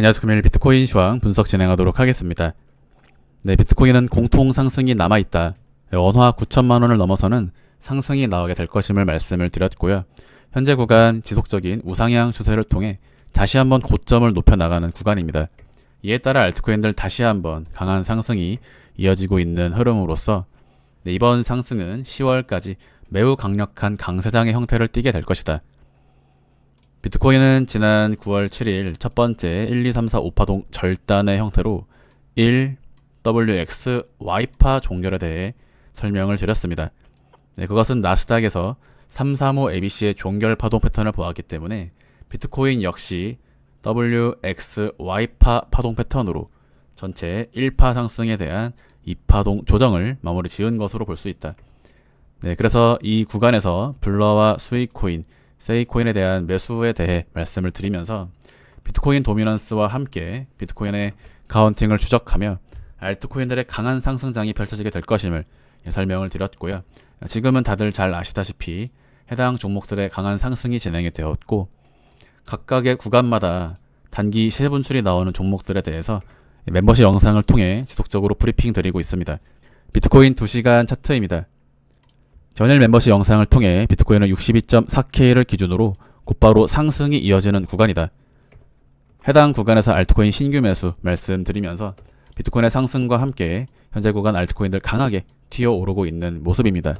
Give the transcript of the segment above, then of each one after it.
안녕하세요. 금일 비트코인 시황 분석 진행하도록 하겠습니다. 네, 비트코인은 공통 상승이 남아있다. 원화 9천만 원을 넘어서는 상승이 나오게 될 것임을 말씀을 드렸고요. 현재 구간 지속적인 우상향 추세를 통해 다시 한번 고점을 높여 나가는 구간입니다. 이에 따라 알트코인들 다시 한번 강한 상승이 이어지고 있는 흐름으로서 네, 이번 상승은 10월까지 매우 강력한 강세장의 형태를 띠게 될 것이다. 비트코인은 지난 9월 7일 첫 번째 1, 2, 3, 4, 5파동 절단의 형태로 1, WX, Y파 종결에 대해 설명을 드렸습니다. 네, 그것은 나스닥에서 335 ABC의 종결 파동 패턴을 보았기 때문에 비트코인 역시 WX, Y파 파동 패턴으로 전체 1파 상승에 대한 2파동 조정을 마무리 지은 것으로 볼 수 있다. 네, 그래서 이 구간에서 블러와 수익코인, 세이코인에 대한 매수에 대해 말씀을 드리면서 비트코인 도미넌스와 함께 비트코인의 카운팅을 추적하며 알트코인들의 강한 상승장이 펼쳐지게 될 것임을 설명을 드렸고요. 지금은 다들 잘 아시다시피 해당 종목들의 강한 상승이 진행이 되었고 각각의 구간마다 단기 시세 분출이 나오는 종목들에 대해서 멤버십 영상을 통해 지속적으로 브리핑 드리고 있습니다. 비트코인 2시간 차트입니다. 전일 멤버십 영상을 통해 비트코인은 62.4K를 기준으로 곧바로 상승이 이어지는 구간이다. 해당 구간에서 알트코인 신규 매수 말씀드리면서 비트코인의 상승과 함께 현재 구간 알트코인들 강하게 튀어오르고 있는 모습입니다.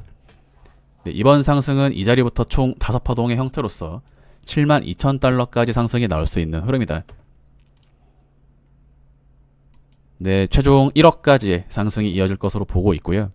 네, 이번 상승은 이 자리부터 총 5파동의 형태로서 7만 2천 달러까지 상승이 나올 수 있는 흐름이다. 네, 최종 1억까지의 상승이 이어질 것으로 보고 있고요.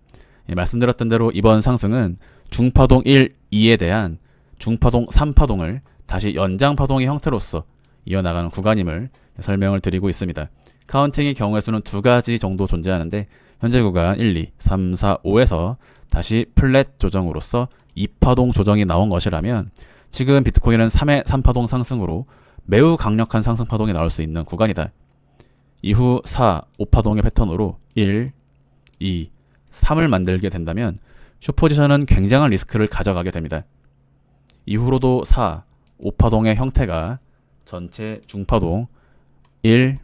예, 말씀드렸던 대로 이번 상승은 중파동 1, 2에 대한 중파동 3파동을 다시 연장파동의 형태로서 이어나가는 구간임을 설명을 드리고 있습니다. 카운팅의 경우의 수는 두 가지 정도 존재하는데 현재 구간 1, 2, 3, 4, 5에서 다시 플랫 조정으로서 2파동 조정이 나온 것이라면 지금 비트코인은 3의 3파동 상승으로 매우 강력한 상승 파동이 나올 수 있는 구간이다. 이후 4, 5파동의 패턴으로 1, 2, 3을 만들게 된다면 숏포지션은 굉장한 리스크를 가져가게 됩니다. 이후로도 4, 5파동의 형태가 전체 중파동 1,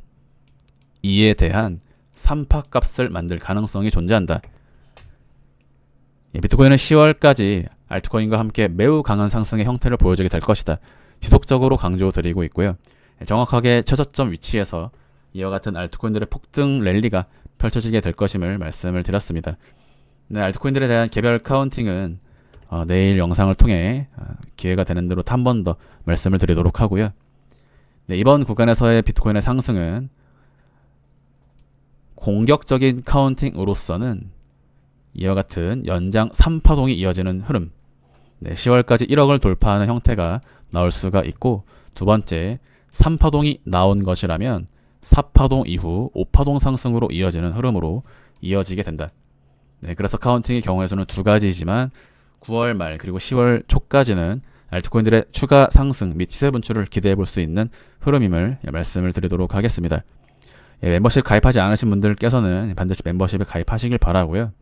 2에 대한 3파 값을 만들 가능성이 존재한다. 예, 비트코인은 10월까지 알트코인과 함께 매우 강한 상승의 형태를 보여주게 될 것이다. 지속적으로 강조드리고 있고요. 예, 정확하게 최저점 위치에서 이와 같은 알트코인들의 폭등 랠리가 펼쳐지게 될 것임을 말씀을 드렸습니다. 네, 알트코인들에 대한 개별 카운팅은 어, 내일 영상을 통해 어, 기회가 되는 대로 한 번 더 말씀을 드리도록 하고요. 네, 이번 구간에서의 비트코인의 상승은 공격적인 카운팅으로서는 이와 같은 연장 3파동이 이어지는 흐름, 네, 10월까지 1억을 돌파하는 형태가 나올 수가 있고 두 번째 3파동이 나온 것이라면 4파동 이후 5파동 상승으로 이어지는 흐름으로 이어지게 된다. 네, 그래서 카운팅의 경우에서는 두 가지지만 9월 말 그리고 10월 초까지는 알트코인들의 추가 상승 및 시세 분출을 기대해 볼 수 있는 흐름임을 말씀을 드리도록 하겠습니다. 예, 멤버십 가입하지 않으신 분들께서는 반드시 멤버십에 가입하시길 바라고요.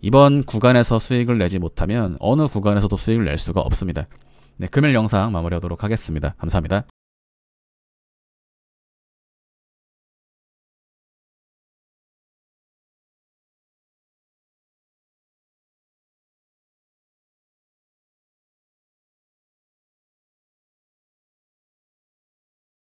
이번 구간에서 수익을 내지 못하면 어느 구간에서도 수익을 낼 수가 없습니다. 네, 금일 영상 마무리하도록 하겠습니다. 감사합니다.